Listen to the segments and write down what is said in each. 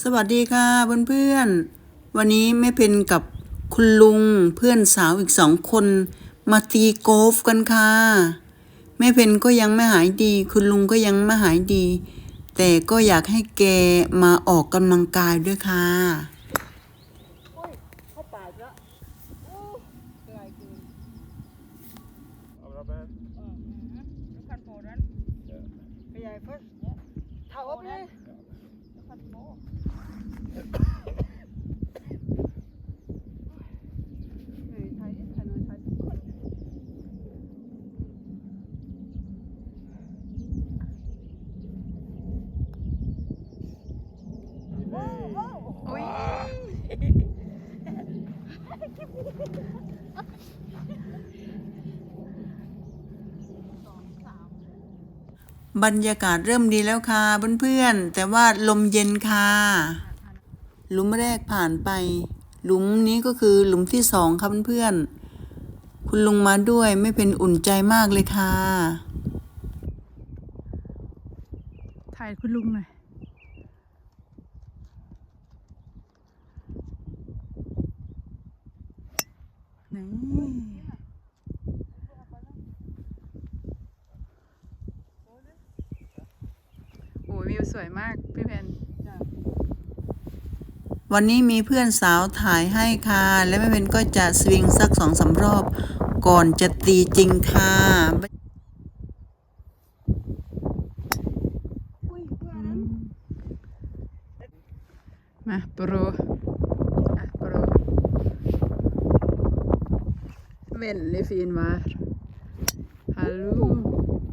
สวัสดีค่ะเพื่อนๆ วันนี้แม่เพนกับคุณลุงเพื่อนสาวอีกสองคน มาตีโกอล์ฟกันค่ะแม่เพนก็ยังไม่หายดี คุณลุงก็ยังไม่หายดี แต่ก็อยากให้แกมาออกกำลังกายด้วยค่ะ บรรยากาศเริ่มดีแล้วค่ะเพื่อนๆแต่ว่าลมเย็นค่ะ หลุมแรกผ่านไป หลุมนี้ก็คือหลุมที่สองค่ะเพื่อนๆคุณลุงมาด้วยไม่เป็นอุ่นใจมากเลยค่ะ ถ่ายคุณลุงหน่อย นี่โอ้ยวิวสวยมากพี่เพน วันนี้มีเพื่อนสาวถ่ายให้ค่ะ และแม่เพนก็จะสวิงสักสองสามรอบ ก่อนจะตีจริงค่ะมาโปรอะโปร Väldigt fin var. Hallå. เ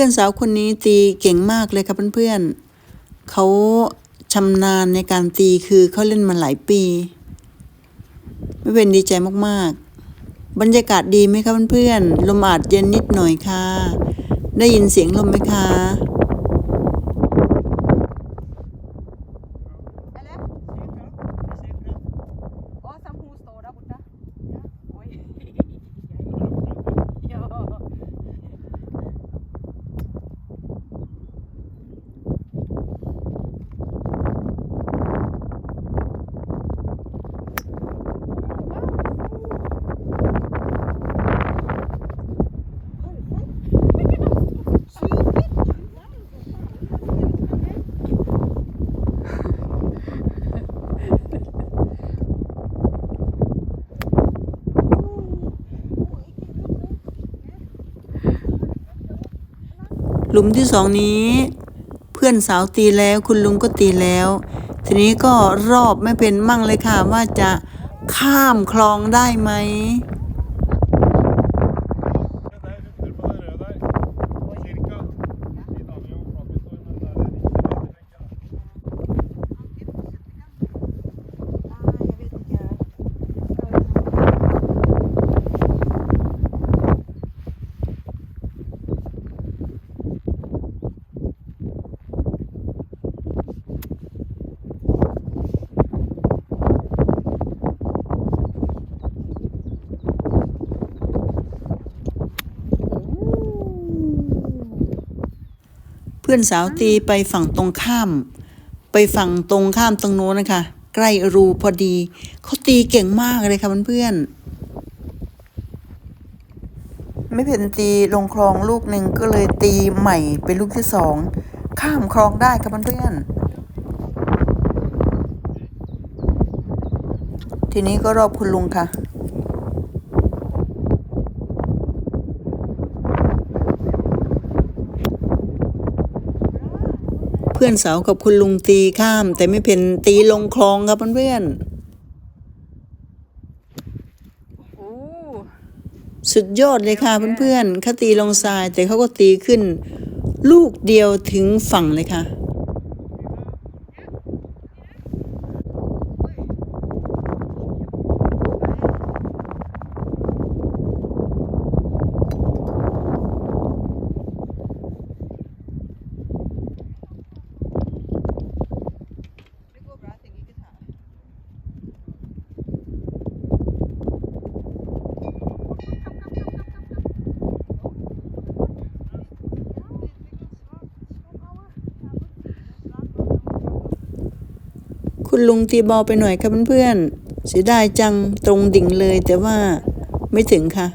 พื่อนสาวคนนี้ตีเก่งมากเลยค่ะเพื่อนๆเขาชำนาญในการตีคือเขาเล่นมาหลายปี ไม่เป็นดีใจมากๆ บรรยากาศดีไหมคะเพื่อนๆลมอาจเย็นนิดหน่อยค่ะ ได้ยินเสียงลมไหมคะ ลุมที่สองนี้ เพื่อนสาวตีแล้วคุณลุงก็ตีแล้ว ทีนี้ก็รอบไม่เป็นมั่งเลยค่ะว่าจะข้ามคลองได้ไหม พื่อนสาวตีไปฝั่งตรงข้าม ไปฝั่งตรงข้ามตรงโน้นนะคะ ใกล้รูพอดีเขาตีเก่งมากเลยค่ะเพื่อนๆไม่เพ่นตีลงคลองลูกหนึ่งก็เลยตีใหม่เป็นลูกที่สองข้ามคลองได้ค่ะเพื่อนๆทีนี้ก็รอบคุณลุงค่ะ เพื่อนสาวกับคุณลุงตีข้าม แต่ไม่เพ็นตีลงคลองครับเพื่อนสุดยอดเลยค่ะเพื่อนๆเขาตีลงทรายแต่เขาก็ตีขึ้น ลูกเดียวถึงฝั่งเลยค่ะ คุณลุงตีบอลไปหน่อยค่ะเพื่อนๆเสียดายจังตรงดิ่งเลย แต่ว่าไม่ถึงค่ะ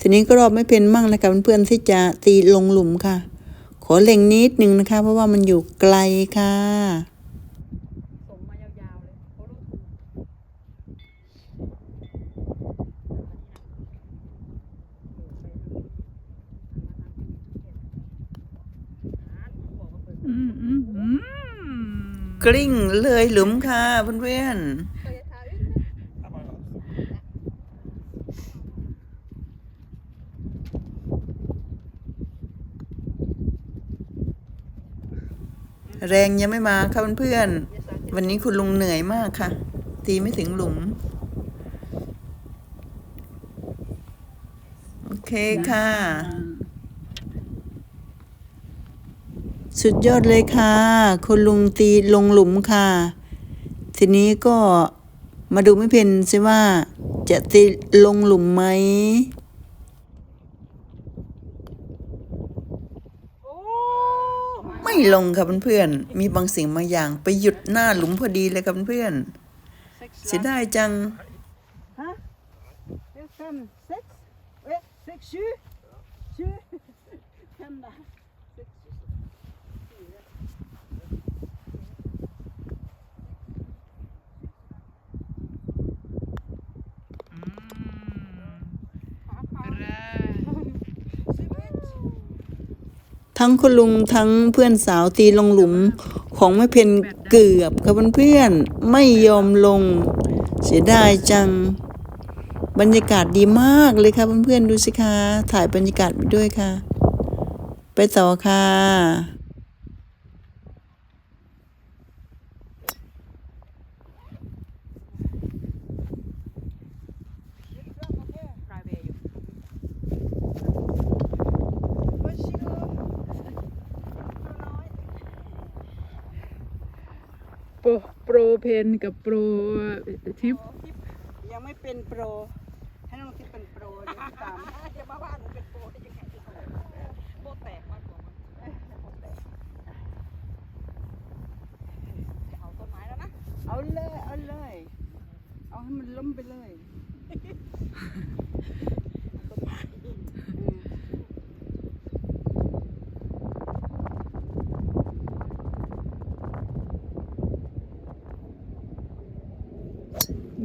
ทีนี้ก็รอบไม่เป็นมั่งนะคะเพื่อนๆที่จะตีลงหลุมค่ะ ขอเล็งนิดนึงนะคะ เพราะว่ามันอยู่ไกลค่ะส่งมาย กลิ้งเลยหลุมค่ะเพื่อนๆแรงยังไม่มาค่ะเพื่อนๆวันนี้คุณลุงเหนื่อยมากค่ะ ตีไม่ถึงหลุม โอเคค่ะ สุดยอดเลยค่ะคุณลุงตีลงหลุมค่ะ ทีนี้ก็มาดูไม่เป็นสิว่าจะตีลงหลุมไหมไม่ลงค่ะเพื่อนๆมีบางสิ่งบางอย่างไปหยุดหน้าหลุมพอดีเลยค่ะเพื่อนๆเสียดายจังฮะเอ็กซ์ฟมเซ็กซ์เอ๊ะเซ็กซ์ชื่อชื่อทำได้เซ็กซ์ชื่อ ทั้งคุณลุงทั้งเพื่อนสาวตีลงหลุมของไม่เพนเกือบค่ะเพื่อนๆไม่ยอมลง เสียดายจัง บรรยากาศดีมากเลยค่ะเพื่อนๆดูสิคะถ่ายบรรยากาศไปด้วยค่ะ ไปต่อค่ะ ว่าชิโร่น้อย โปรเพนกับโปรทิปยังไม่เป็นโปร ให้น้องที่เป็นโปรเดี๋ยวตามเดี๋ยวมาว่าหนูเป็นโปรได้ยังไงโปรแตกมากกว่าจะเอาต้นไม้แล้วนะ เอาเลย เอาเลย เอาให้มันล้มไปเลย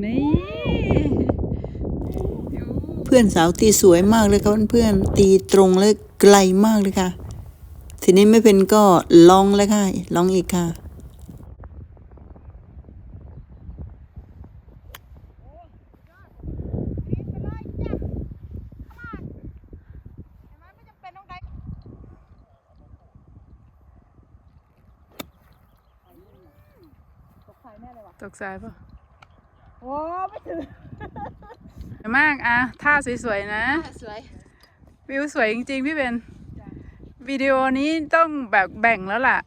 นี่เพื่อนสาวตีสวยมากเลยค่ะเพื่อนๆตีตรงและไกลมากเลยค่ะ ทีนี้ไม่เป็นก็ลองเลยค่ะลองอีกค่ะตกสายปะ โอ้ไม่ถึงสวยมากอะท่าสวยๆนะ สวย วิวสวยจริงๆ พี่เบนวิดีโอนี้ต้องแบบแบ่งแล้วล่ะ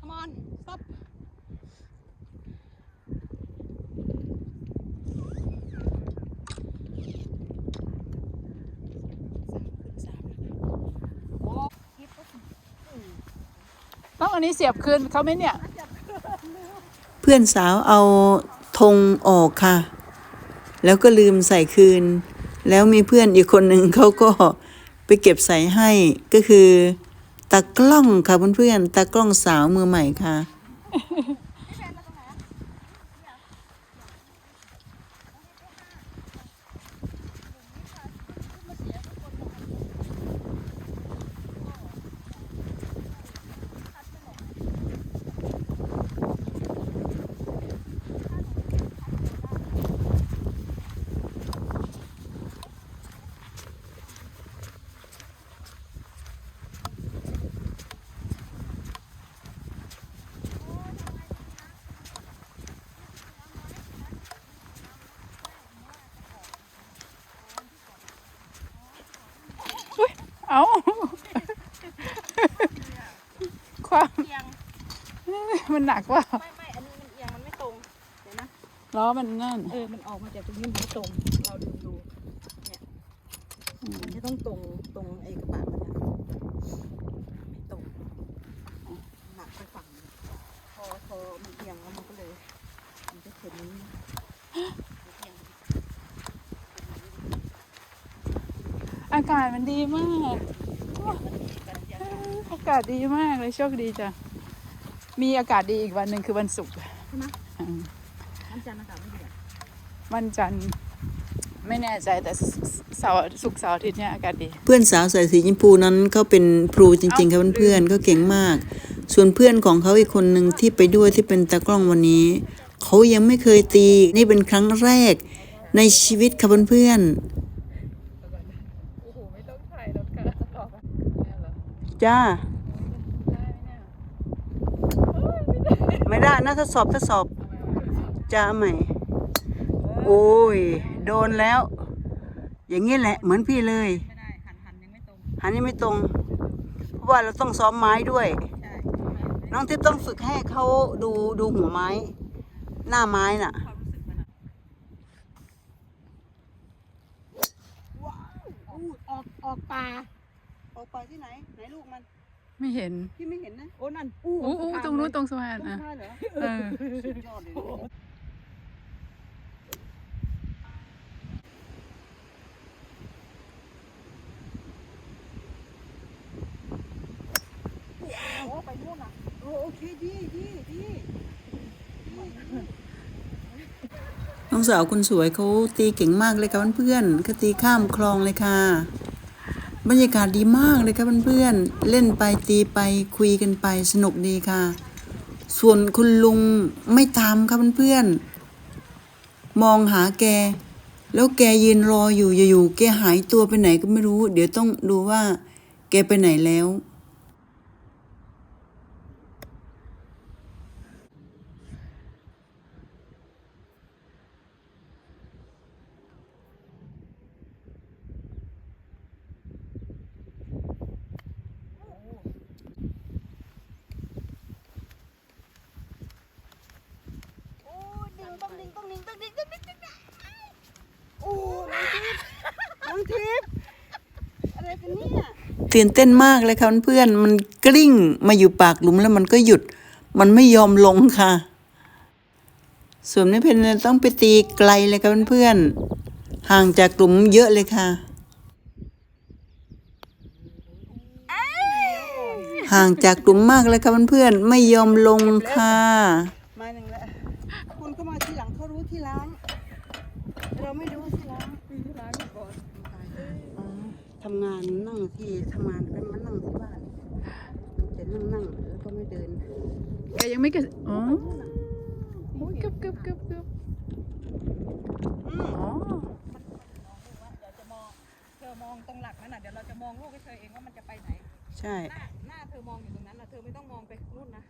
Come on stop ต้ องอันนี้เสียบคืนเขาไหมเนี่ย เพื่อนสาวเอาธงออกค่ะ แล้วก็ลืมใส่คืน แล้วมีเพื่อนอีกคนหนึ่งเขาก็ไปเก็บใส่ให้ก็คือตากล้องค่ะเพื่อนๆตากล้องสาวมือใหม่ค่ะ เอาความเอียงมันหนักว่าไม่ไม่อันนี้มันเอียงมันไม่ตรงเดี๋ยวนะล้อมันนั่นเออมันออกมาจากตรงนี้มันไม่ตรง เราดูดูเนี่ยมันจะต้องตรงตรงไอ้กระบะมันเนี่ยไม่ตรงหนักไปฝั่งนี้พอพอมันเอียงแล้วมันก็เลย มันจะเข็นนี้มันเอียง อากาศมันดีมาก อากาศดีมากเลยโชคดีจ้ะ มีอากาศดีอีกวันหนึ่งคือวันศุกร์ใช่ไหมอืมมันจันทร์อากาศไม่ดีอะวันจันทร์ไม่แน่ใจแต่เสาร์ศุกร์เสาร์อาทิตย์เนี่ยอากาศดี เพื่อนสาวใส่สีชมพูนั้นเขาเป็นครูจริงๆครับเพื่อนๆเขาเก่งมาก ส่วนเพื่อนของเขาอีกคนหนึ่งที่ไปด้วยที่เป็นตากล้องวันนี้ เขายังไม่เคยตีนี่เป็นครั้งแรกในชีวิตค่ะเพื่อนๆ โอ้โห ไม่ต้องถ่ายรถค่ะต่อไปเนี่ยเหรอ จ้าได้ไหมเนี่ยไม่ได้นะทดสอบทดสอบจ้าใหม่โอ้ย โดนแล้ว อย่างนี้แหละ เหมือนพี่เลยไม่ได้หันหันยังไม่ตรงหันนี้ไม่ตรง เพราะว่าเราต้องซ้อมไม้ด้วยใช่น้องทิพย์ต้องฝึกให้เขาดูดูหัวไม้ หน้าไม้น่ะความรู้สึกมันอะว้าวอู้ออกออกป่า ออกไปที่ไหน ไหนลูกมัน ไม่เห็นพี่ไม่เห็นนะ โอ้นั่นอู้อู้อู้ตรงนู้นตรงสะพานต้นอะไม้เหรอเออสุดยอดเลยโอ้ไปนู่นอะโอโอเคดีดีดีน้องสาวคนสวยเขาตีเก่งมากเลยค่ะเพื่อนๆเขาตีข้ามคลองเลยค่ะ บรรยากาศดีมากเลยค่ะเพื่อนๆ เล่นไปตีไปคุยกันไปสนุกดีค่ะ ส่วนคุณลุงไม่ตามค่ะเพื่อนๆ มองหาแก แล้วแกยืนรออยู่อยู่ๆแกหายตัวไปไหนก็ไม่รู้ เดี๋ยวต้องดูว่า แกไปไหนแล้ว โอ้ดิ่งต้องดิ่งต้องดิ่งต้องดิ่งต้องดิ่งต้องดิ่งโอ้น้องทิพย์อะไรกันเนี่ย ตื่นเต้นมากเลยค่ะเพื่อนมันกลิ้งมาอยู่ปากหลุมแล้วมันก็หยุด มันไม่ยอมลงค่ะส่วนไม่เพนนี่ต้องไปตีไกลเลยค่ะเพื่อนๆห่างจากหลุมเยอะเลยค่ะ ห่างจากหลุมมากเลยค่ะเพื่อนๆไม่ยอมลงค่ะ มาหนึ่งแล้วคุณก็มาทีหลังเขารู้ที่ล้าง เราไม่รู้ที่ล้างที่ล้างก่อน ทำงานนั่งที่ทำงานเป็นมานั่งที่บ้านแต่นั่งนั่งแล้วก็ไม่เดินแกยังไม่เกิดอ๋อโอ้ยเกือบเกือบเกือบเกือบอ๋อเดี๋ยวจะมองเธอมองตรงหลักนั่นน่ะเดี๋ยวเราจะมองลูกให้เธอเองว่ามันจะไปไหน ใช่ หน้าหน้าเธอมองอยู่ตรงนั้นนะเธอไม่ต้องมองไปนู่นนะ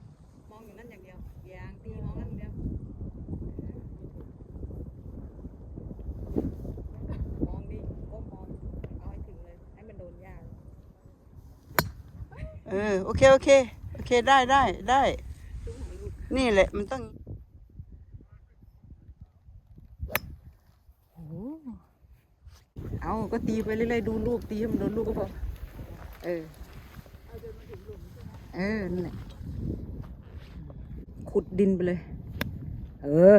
มองอยู่นั่นอย่างเดียวอย่างตีมองนั่นอย่างเดียว มองดิก้มมอง เอาให้ถึงเลย ให้มันโดนหญ้า เออโอเคโอเคโอเคได้ได้ได้ นี่แหละมันต้องเอาก็ตีไปเรื่อยๆดูลูกตีให้มันโดนลูกก็พอเออเออนั่นแหละขุดดินไปเลย เออ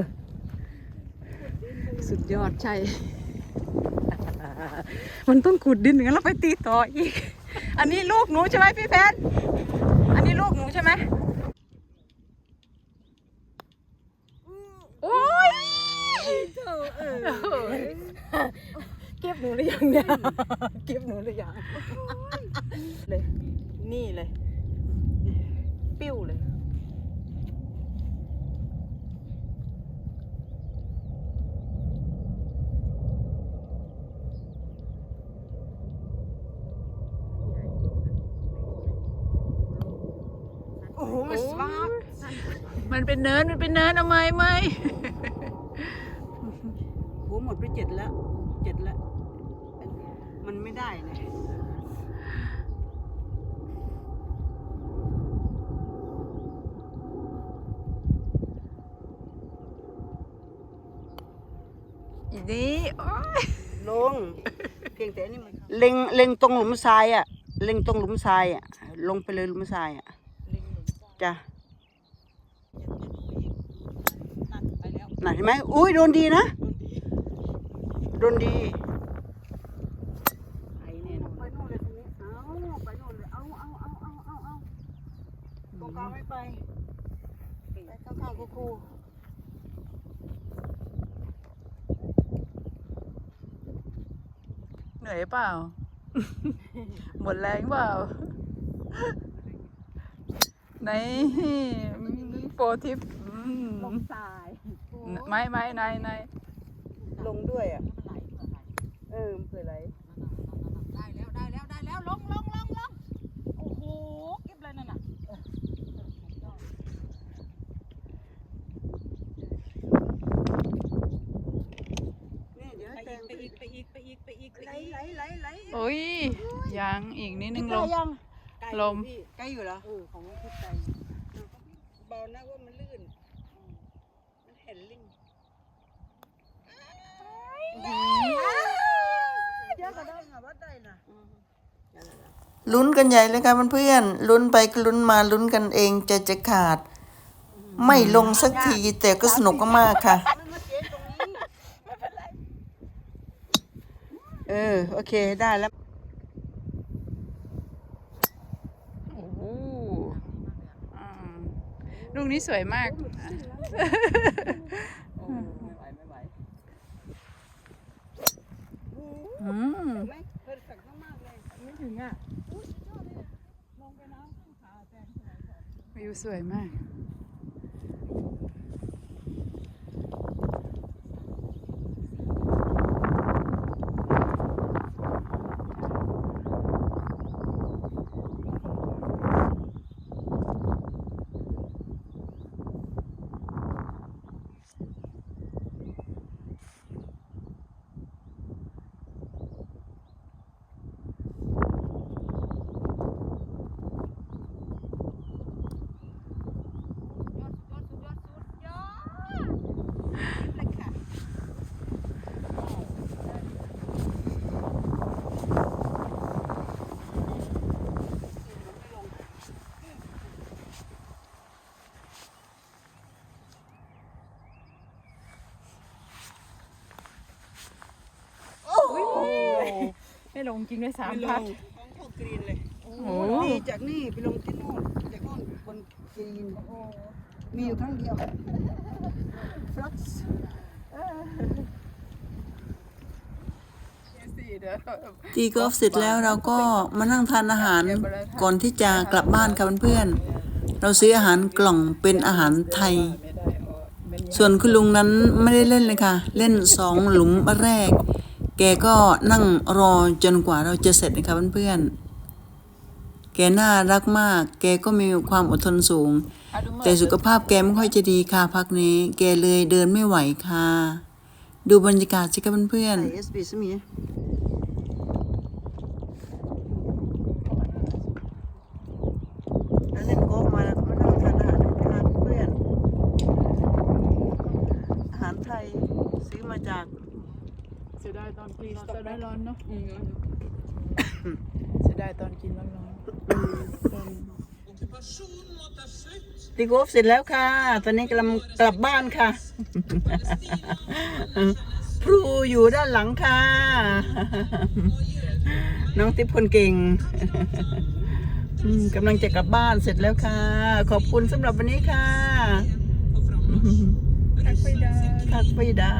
สุดยอดใช่ มันต้องขุดดินอย่างนั้นแล้วไปตีต่ออีก อันนี้ลูกหนูใช่ไหมพี่แพนอันนี้ลูกหนูใช่ไหมโอ้ยเก็บหนูหรือยังเนี่ยเก็บหนูหรือยังเลยนี่เลย ปิ้วเลย โอ้โหมันสวาบมันเป็นเนิน มันเป็นเนินเอาไหมไหมหัวหมดไปเจ็ดแล้วเจ็ดแล้ว มันไม่ได้เลยอีนี้โอ้ยลงเพพียงแต่อันนี่มัน เล็งเล็งตรงหลุมทรายอะ เล็งตรงหลุมทรายอะ ลงไปเลยหลุมทรายอะ จ้ะน่ะเห็นไหมอุ้ยโดนดีนะ โดนดีไปนู่นเลยทีนี้เอาไปนู่นเลยเอาเอาเอาเอาเอาเอาตรงกลางไม่ไปไปข้างๆครูครูเหนื่อยเปล่า หมดแรงเปล่า ไหนโปรทิปอืมทรายไม่ไม่นายนายลงด้วยอะเออมันเปื่อยไหลได้แล้วได้แล้วได้แล้วลงลงลงลงโอ้โหเก็บเลยนั่นน่ะนี่เดี๋ยวให้ไปแตอีงกไปอีกไปอีกไปอีกไปอีกไปไหลอีกไหลไหลไหลโอ้ยยังอีกนิดนึงลงยัง ลมใกล้อยู่เหรอเออของพี่ไก่เบานะว่ามันลื่นมันเห็นลิงเดี๋ยวก็ได้ค่ะว่าได้นะลุ้นกันใหญ่เลยค่ะเพื่อนๆลุ้นไปก็ลุ้นมาลุ้นกันเองใจจะขาด ไม่ลงสักทีแต่ก็สนุกมากๆค่ะ มันมาเจ๊ตรงนี้ไม่เป็นไรเออ โอเคได้แล้ว โอ้โหอ่า ลูกนี้สวยมาก อืมไหมเพอร์เฟกต์มากๆเลยไม่ถึงอะวิวสวยมาก ไม่ ลงจริงด้วยสามไปลพัดงของพวกกรีนเลยโอ้โหนี่จากนี่ไปลงที่โน่นจากโน่นบนกรีนมีอยู่ครั้งเดียวฟลักซ์ตีกอล์ฟเสร็จแล้วเราก็มานั่งทานอาหารก่อนที่จะกลับบ้านค่ะเพื่อนๆเราซื้ออาหารกล่องเป็นอาหารไทย ส่วนคุณลุงนั้นไม่ได้เล่นเลยค่ะ เล่นสองหลุมแรก แกก็นั่งรอจนกว่าเราจะเสร็จนะคะเพื่อนๆ แกน่ารักมาก แกก็มีความอดทนสูง แต่สุขภาพแกไม่ค่อยจะดีค่ะพักนี้ แกเลยเดินไม่ไหวค่ะ ดูบรรยากาศสิคะเพื่อนๆเอสบีสมีแล้วเล่นโกอล์ฟมาแล้วมานั่งทานอาหารทานเพื่อนอาหารไทยซื้อมาจาก เสียดายตอนกินจะได้ร้อนเนาะเสียดายตอนกินร้อนร้อนตีโกอล์ฟเสร็จแล้วค่ะ ตอนนี้กำลังกลับบ้านค่ะครูอยู่ด้านหลังค่ะ น้องติ๊บคนเก่งอืมกำลังจะกลับบ้านเสร็จแล้วค่ะ ขอบคุณสำหรับวันนี้ค่ะทักไปดาทักไปดา